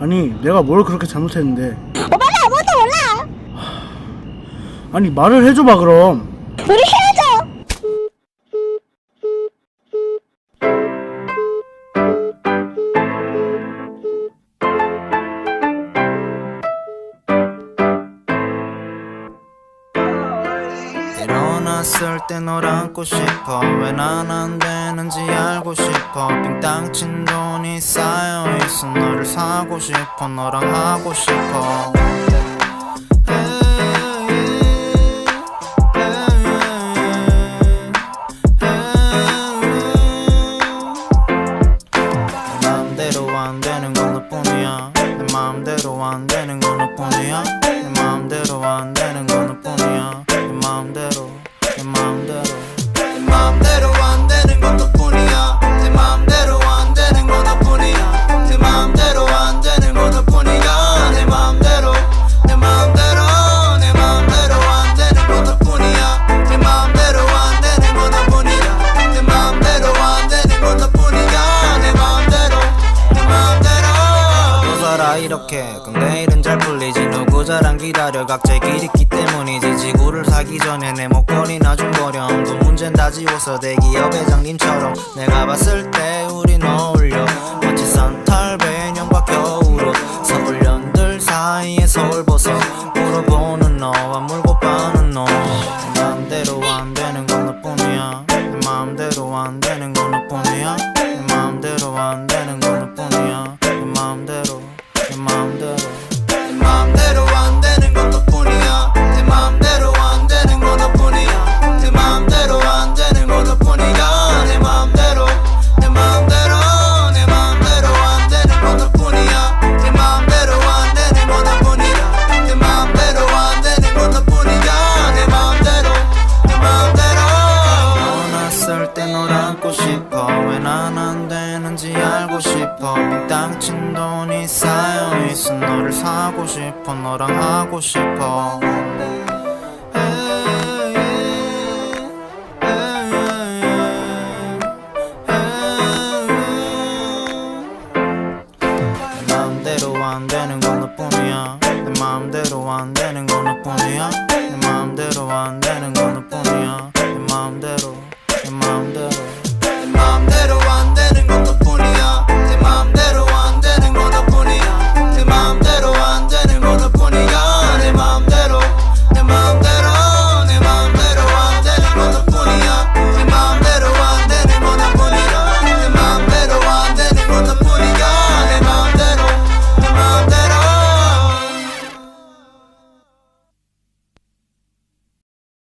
아니 내가 뭘 그렇게 잘못했는데 오빠는 아무것도 몰라. 아니 말을 해줘봐 그럼 우리 헤어져. 일어났을 때 널 안고 싶어 왜 난 안 되는지 알고 싶어 빙땅 친 돈이 쌓여 있어 너를 사고 싶어 너랑 하고 싶어. 내 너뿐이야. 내 너뿐이야. 내 맘대로 살아 이렇게. 근데 일은 잘 풀리지. 누구 자랑 기다려. 각자의 길 있기 때문이지. 지구를 사기 전에 내 목걸이나 좀 버려. 그 문제는 다 지워서 대기업 회장님처럼 내가 봤을 때 우린 어울려. 마치 산탈 배 년과 겨울옷 서울연들 사이에 서울 벗어 물어보는 너와 물고 빠는 너 싶어. 빙땅 친 돈이 쌓여있어. 너를 사고 싶어. 너랑 하고 싶어. 안 되는 건 너뿐이야. 내 맘대로 안 되는 건 맘대로